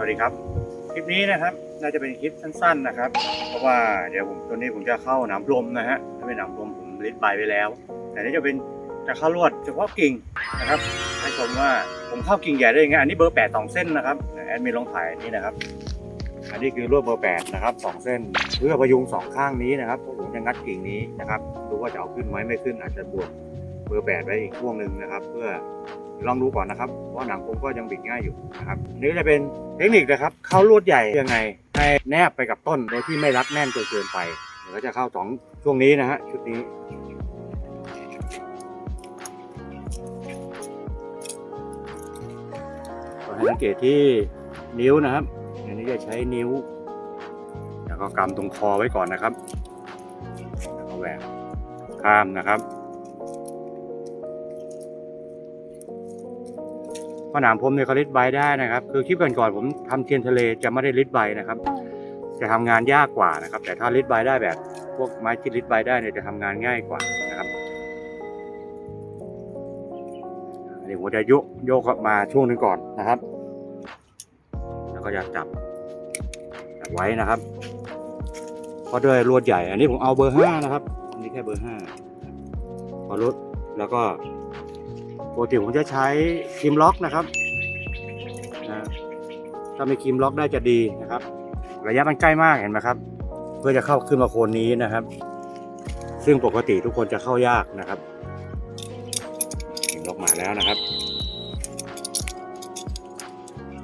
วัสดีครับ คลิปนี้นะครับ น่าจะเป็นคลิปสั้นๆนะครับ เพราะว่าเดี๋ยวผมตัวนี้ผมจะเข้าหนามลมนะฮะถ้าเป็นหนามลมผมลิดใบไปแล้ว แต่นี่จะเป็นจะเข้าลวดเฉพาะกิ่งนะครับให้ชมว่าผมเข้ากิ่งใหญ่ได้ยังไงอันนี้เบอร์แปดสองเส้นนะครับแอดมินลองถ่ายนี่นะครับ อันนี้คือลวดเบอร์แปดนะครับสองเส้น เพื่อพยุงสองข้างนี้นะครับผมจะงัดกิ่งนี้นะครับดูว่าจะเอาขึ้นไหมไม่ขึ้นอาจจะบวก บอร์แปดไว้อีกช่วงหนึ่งนะครับ เพื่อลองดูก่อนนะครับเพราะหนังผมก็ยังบิดง่ายอยู่นะครับนี่จะเป็นเทคนิคนะครับเข้าลวดใหญ่ยังไง ให้แนบไปกับต้นโดยที่ไม่รัดแน่นจนเกินไปเดี๋ยวก็จะเข้าสองช่วงนี้นะฮะชุดนี้ก็ให้สังเกตที่นิ้วนะครับอันนี้จะใช้นิ้ว แล้วก็กำตรงคอไว้ก่อนนะครับ แล้วก็แหวกข้ามนะครับ เพราะหนามพรมเนี่ยเขาลิดใบได้นะครับ คือคลิปก่อนๆผมทำเทียนทะเลจะไม่ได้ลิดใบนะครับ จะทำงานยากกว่านะครับ แต่ถ้าลิดใบได้แบบ พวกไม้ที่ลิดใบได้เนี่ยจะทำงานง่ายกว่านะครับอันนี้ผมจะโยกโยกมาช่วงนึงก่อนนะครับ แล้วก็จะจับจับไว้นะครับเพราะด้วยลวดใหญ่ อันนี้ผมเอาเบอร์ห้านะครับอันนี้แค่เบอร์ห้าพอลดแล้วก็ ปกติผมจะใช้ครีมล็อกนะครับนะถ้ามีครีมล็อกได้จะดีนะครับ ระยะมันใกล้มากเห็นไหมครับ เพื่อจะเข้าขึ้นมาโคนนี้นะครับ ซึ่งปกติทุกคนจะเข้ายากนะครับล็อกมาแล้วนะครับ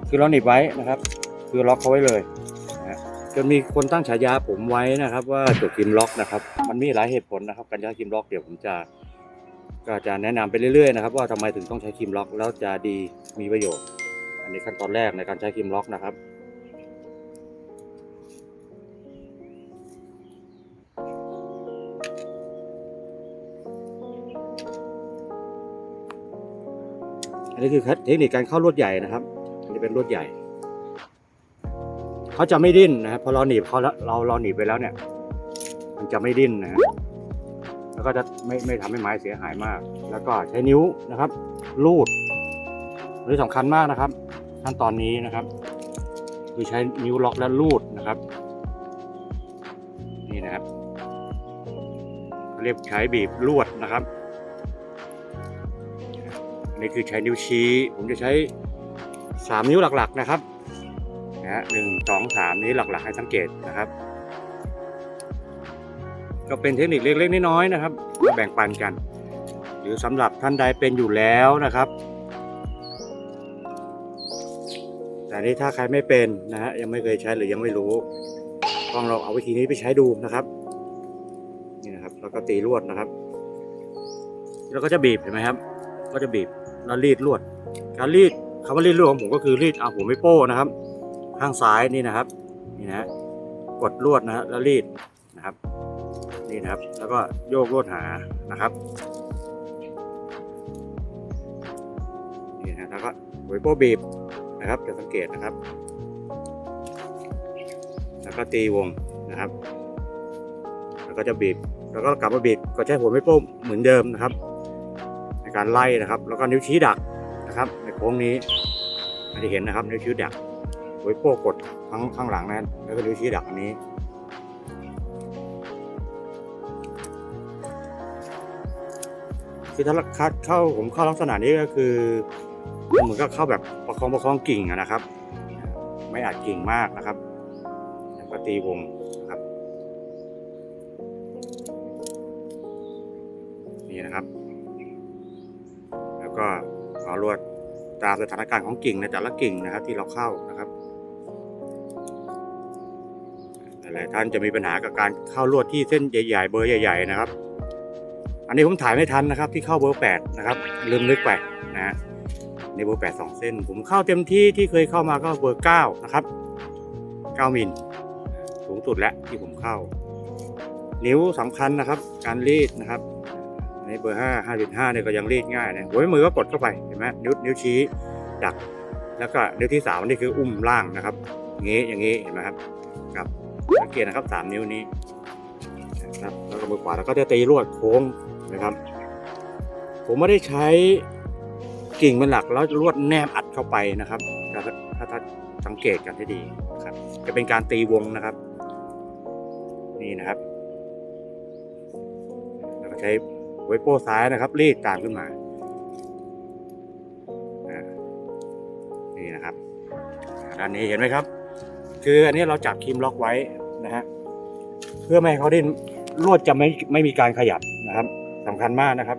คือเราหนีบไว้นะครับ คือล็อกเขาไว้เลยนะจนมีคนตั้งฉายาผมไว้นะครับ ว่าจุดกิมล็อกนะครับ มันมีหลายเหตุผลนะครับการใช้คิมล็อกเดี๋ยวผมจะ ก็จะแนะนำไปเรื่อยๆนะครับว่าทำไมถึงต้องใช้คิมล็อกแล้วจะดีมีประโยชน์ อันนี้ขั้นตอนแรกในการใช้คิมล็อกนะครับอันนี้คือเทคนิคการเข้าลวดใหญ่นะครับ อันนี้เป็นลวดใหญ่ เขาจะไม่ดิ้นนะครับพอเราหนีบเขาแล้วเราเราหนีบไปแล้วเนี่ย มันจะไม่ดิ้นนะฮะ แล้วก็จะไม่ไม่ทำให้ไม้เสียหายมาก แล้วก็ใช้นิ้วนะครับลูดอันนี้สำคัญมากนะครับ ขั้นตอนนี้นะครับ คือใช้นิ้วล็อกและลูดนะครับ นี่นะครับเรียกใช้บีบลวดนะครับนนี้คือใช้นิ้วชี้ ผมจะใช้สามนิ้วหลักๆนะครับนะฮะหนึ่งสองสามนี้หลักๆ ให้สังเกตนะครับ ก็เป็นเทคนิคเล็กๆน้อยๆนะครับมาแบ่งปันกัน หรือสำหรับท่านใดเป็นอยู่แล้วนะครับ แต่นี้ถ้าใครไม่เป็นนะฮะยังไม่เคยใช้หรือยังไม่รู้ต้องเราเอาวิธีนี้ไปใช้ดูนะครับนี่นะครับแล้วก็ตีลวดนะครับ แล้วก็จะบีบเห็นไหมครับ ก็จะบีบแล้วรีดลวด การรีดคำว่ารีดลวดของผมก็คือรีดเอาหัวไม่โป้นะครับ ข้างซ้ายนี่นะครับนี่นะกดลวดนะฮะแล้วรีดนะครับ นี่นะครับ แล้วก็โยกลวดหานะครับนี่นะแล้วก็หัวโป้บีบนะครับจะสังเกตนะครับ แล้วก็ตีวงนะครับ แล้วก็จะบีบแล้วก็กลับมาบีบก็ใช้หัวไม่โป้เหมือนเดิมนะครับ ในการไล่นะครับ แล้วก็นิ้วชี้ดักนะครับ ในโค้งนี้อันที่เห็นนะครับนิ้วชี้ดักไว้โป้กดข้างข้างหลังนั้นแล้วก็นิ้วชี้ดักอันนี้ คือถ้าคัดเข้าผมเข้าลักษณะนี้ก็คือเหมือนกับเข้าแบบประคองประคองกิ่งนะครับ ไม่อัดกิ่งมากนะครับแล้วก็ตีวงนะครับ นี่นะครับ แล้วก็เอาลวดตามสถานการณ์ของกิ่งในแต่ละกิ่งนะครับ ที่เราเข้านะครับหลายท่านจะมีปัญหากับการเข้าลวดที่เส้นใหญ่ ๆ เบอร์ใหญ่ ๆ นะครับ อันนี้ผมถ่ายไม่ทันนะครับ ที่เข้าเบอร์แปดนะครับลืมนึกไปนะฮะในเบอร์แปดสองเส้น ผมเข้าเต็มที่ที่เคยเข้ามาก็เบอร์เก้านะครับเก้ามิลสูงสุดแล้วที่ผมเข้า นิ้วสำคัญนะครับ การรีดนะครับอันเบอร์ห้าห้าจุดห้าเนี่ยก็ยังรีดง่ายนะหัวมือก็กดเข้าไปเห็นไหมนิ้วนิ้วชี้ดัก แล้วก็นิ้วที่สามนี่คืออุ้มล่างนะครับอย่างงี้อย่างงี้เห็นไหมครับครับสังเกตนะครับสามนิ้วนี้นะครับแล้วก็มือขวาแล้วก็จะตีลวดโค้ง นะครับ ผมไม่ได้ใช้กิ่งเป็นหลักแล้วลวดแนบอัดเข้าไปนะครับถ้าถ้าสังเกตกันให้ดีครับ จะเป็นการตีวงนะครับ นี่นะครับแล้วก็ใช้ไวโป้ซ้ายนะครับรีดตามขึ้นมานี่นะครับอ่าด้านนี้เห็นไหมครับ คืออันนี้เราจับคีมล็อกไว้นะฮะเพื่อไม่ให้เขาดิ้นลวดจะไม่ไม่มีการขยับนะครับ สำคัญมากนะครับ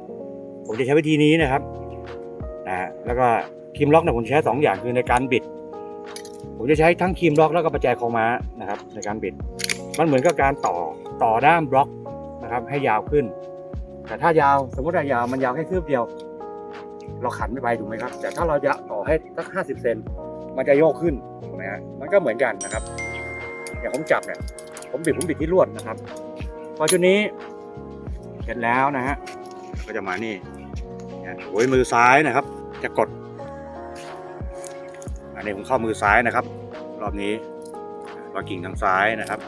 ผมจะใช้วิธีนี้นะครับนะฮะแล้วก็ครีมล็อกเนี่ยผมใช้สองอย่างคือในการบิด ผมจะใช้ทั้งครีมล็อกแล้วก็ประแจคอม้านะครับ ในการบิด มันเหมือนกับการต่อต่อด้ามบล็อกนะครับ ให้ยาวขึ้น แต่ถ้ายาวสมมติว่ายาวมันยาวแค่คืบเดียว เราขันไม่ไปถูกไหมครับ แต่ถ้าเราจะต่อให้สักห้าสิบเซนมันจะโยกขึ้นถูกไหมฮะมันก็เหมือนกันนะครับอย่างผมจับเนี่ยผมบิดผมบิดที่ลวดนะครับพอชุดนี้ เสร็จแล้วนะฮะก็จะมานี่เนี่ยโอ้ยมือซ้ายนะครับ จะกด อันนี้ผมเข้ามือซ้ายนะครับ รอบนี้วากิ่งทางซ้ายนะครับ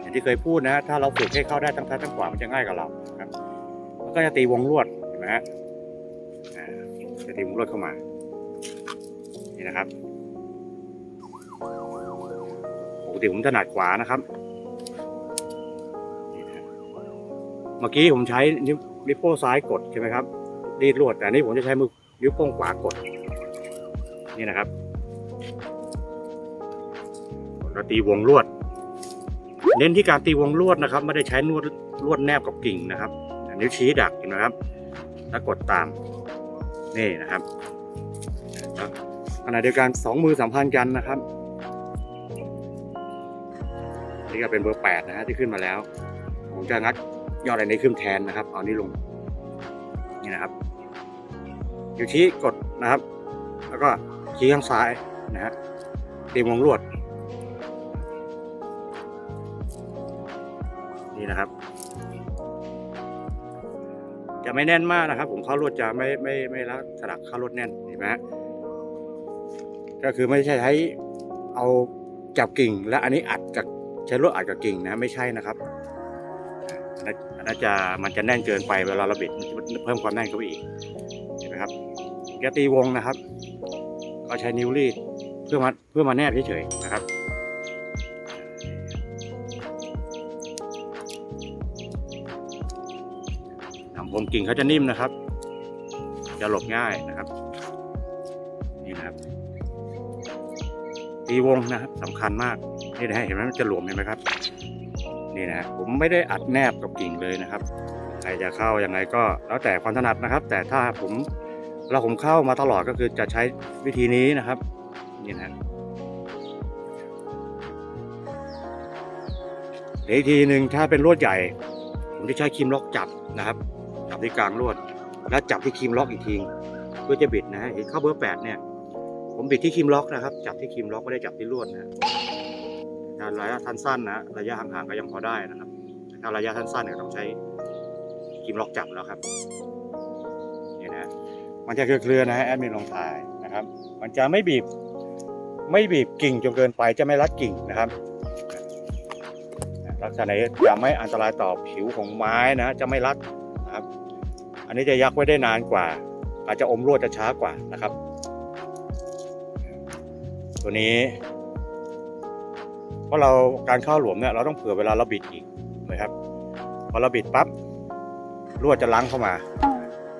อย่างที่เคยพูดนะ ถ้าเราฝึกให้เข้าได้ทั้งซ้ายทั้งขวามันจะง่ายกับเราครับแล้วก็จะตีวงลวดเห็นไหมฮะจะตีวงลวดเข้ามา นี่นะครับปกติผมถนัดขวานะครับ เมื่อกี้ผมใช้นิ้วนิ้วโป้งซ้ายกดใช่ไหมครับรีดลวดแต่อันนี้ผมจะใช้มือนิ้วโป้งขวากด นี่นะครับเราตีวงลวด เน้นที่การตีวงลวดนะครับ ไม่ได้ใช้ลวดลวดแนบกับกิ่งนะครับนิ้วชี้ดักนไหมครับ แล้วกดตามนี่นะครับขณะเดียวกันสองมือสัมพันธ์กันนะครับอันนี่ก็เป็นเบอร์แปดนะฮะที่ขึ้นมาแล้ว ผมจะงัด ยอดอันนี้ขึ้นแทนนะครับ เอานี้ลง นี่นะครับนิ้วชี้กดนะครับ แล้วก็ชี้ข้างซ้ายนะฮะเตรียมวงลวด นี่นะครับ จะไม่แน่นมากนะครับ ผมเข้ารวดจะไม่ไม่ไม่ลักษณะเข้ารวดแน่นเห็นไหมก็คือไม่ใช่ใช้เอาจับกิ่ง และอันนี้อัดกับใช้ลวดอัดกับกิ่งนะ ไม่ใช่นะครับ อันนั้นจะมันจะแน่นเกินไปเวลาเราบิดมันจะเพิ่มความแน่นเข้าไปอีกเห็นไหมครับแกตีวงนะครับก็ใช้นิ้วรีดเพื่อมาเพื่อมาแนบเฉยๆนะครับหนังกิ่งเขาจะนิ่มนะครับ จะหลบง่ายนะครับนี่นะครับตีวงนะครับสำคัญมากนี่นะเห็นไหมมันจะหลวมเห็นไหมครับ นี่นะผมไม่ได้อัดแนบกับกิ่งเลยนะครับใครจะเข้ายังไงก็แล้วแต่ความถนัดนะครับ แต่ถ้าผมเราผมเข้ามาตลอดก็คือจะใช้วิธีนี้นะครับนี่นะวอีกทีหนึ่งถ้าเป็นลวดใหญ่ ผมจะใช้คีมล็อกจับนะครับ จับที่กลางลวด แล้วจับที่คีมล็อกอีกทีเพื่อจะบิดนะฮะเห็นเข้าเบอร์แปดเนี่ย ผมบิดที่คีมล็อกนะครับ จับที่คีมล็อกไม่ได้จับที่ลวดนะ ระยะทันสั้นนะระยะห่างๆก็ยังพอได้นะครับถ้าระยะสั้นๆเนี่ยต้องใช้ครีมล็อกจับแล้วครับนี่นะมันจะเคลือๆนะฮะแอดมินลองถ่ายนะครับ มันจะไม่บีบไม่บีบกิ่งจนเกินไปจะไม่รัดกิ่งนะครับลักษณะนี้จะไม่อันตรายต่อผิวของไม้นะ จะไม่รัดนะครับ อันนี้จะยักไว้ได้นานกว่า อาจจะอมรวดจะช้ากว่านะครับ ตัวนี้ เพราะเราการเข้าหลวมเนี่ยเราต้องเผื่อเวลาเราบิดอีกนะครับพอเราบิดปั๊บลวดจะล้างเข้ามา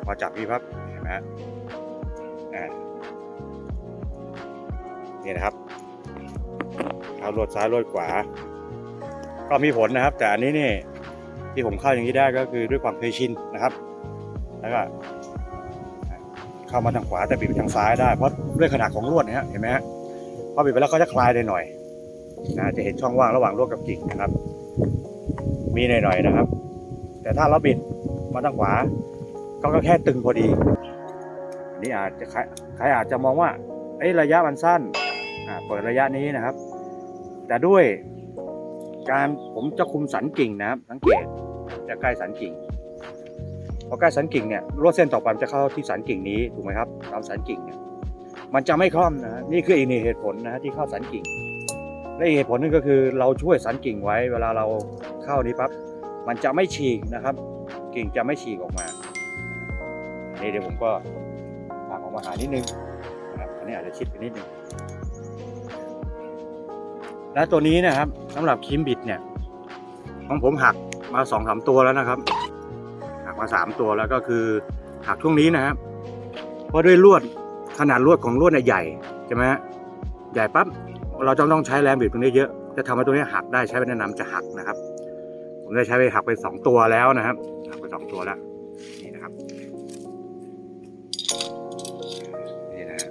พอจับนี่ปั๊บเห็นไหมฮะนี่นะครับเข้าลวดซ้ายลวดขวา ก็มีผลนะครับ แต่อันนี้นี่ที่ผมเข้าอย่างนี้ได้ก็คือด้วยความเคยชินนะครับ แล้วก็เข้ามาทางขวาแต่บิดไปทางซ้ายได้เพราะด้วยขนาดของลวดเนี้ยเห็นไหมฮะพอบิดไปแล้วก็จะคลายได้หน่อย นะจะเห็นช่องว่างระหว่างลวดกับกิ่งนะครับ มีหน่อยๆนะครับ แต่ถ้าเราบิดมาทางขวาก็ก็แค่ตึงพอดีอันนี้อาจจะใครอาจจะมองว่าเอ้ระยะมันสั้นเปิดระยะนี้นะครับ แต่ด้วยการผมจะคุมสันกิ่งนะครับ สังเกตจะใกล้สันกิ่งพอใกล้สันกิ่งเนี่ยลวดเส้นต่อไปจะเข้าที่สันกิ่งนี้ถูกไหมครับตามสันกิ่งเนี่ยมันจะไม่คล่อมนะนี่คืออีกหนึ่งเหตุผลนะฮะที่เข้าสันกิ่ง และอีกเหตุผลหนึงก็คือเราช่วยสันกิ่งไว้ เวลาเราเข้านี้ปั๊บมันจะไม่ฉีกนะครับ กิ่งจะไม่ฉีกออกมาอันนี้เดี๋ยวผมก็ผลักออกมาหานิดนึงนะครับอันนี้อาจจะชิดไปนิดนึงและตัวนี้นะครับสำหรับคิมบิดเนี่ยของผมหักมาสองสามตัวแล้วนะครับ หักมาสามตัวแล้วก็คือหักช่วงนี้นะครับเพราะด้วยลวดขนาดลวดของลวดเนี่ยใหญ่ใช่ไหมฮะใหญ่ปั๊บ เราจะต้องใช้แรงบิดตรงนี้เยอะ จะทำให้ตัวนี้หักได้ใช้ไปแนะนำจะหักนะครับ ผมได้ใช้ไปหักไปสองตัวแล้วนะครับหักไปสองตัวแล้วนี่นะครับนี่นะฮะ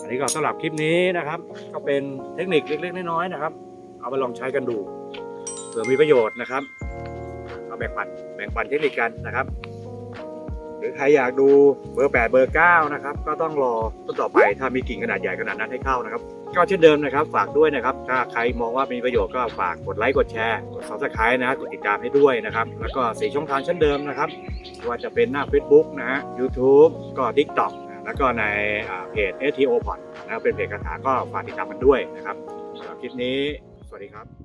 อันนี้ก็สำหรับคลิปนี้นะครับ ก็เป็นเทคนิคเล็กๆน้อยๆนะครับ เอาไปลองใช้กันดูเผื่อมีประโยชน์นะครับเอาแบ่งปันแบ่งปันเทคนิคกันนะครับ ใครอยากดูเบอร์ 8 เบอร์ 9 นะครับ ก็ต้องรอต้นต่อไปถ้ามีกิ่งขนาดใหญ่ขนาดนั้นให้เข้านะครับ ก็เช่นเดิมนะครับ ฝากด้วยนะครับ ถ้าใครมองว่ามีประโยชน์ก็ฝากกดไลค์กดแชร์กด subscribe นะกดติดตามให้ด้วยนะครับ แล้วก็สีช่องทางเช่นเดิมนะครับว่าจะเป็นหน้า Facebook นะฮะ YouTube ก็ TikTok แล้วก็ในเพจ STO Pod นะเป็นเพจคาถาก็ฝากติดตามกันด้วยนะครับสำหรับคลิปนี้ สวัสดีครับ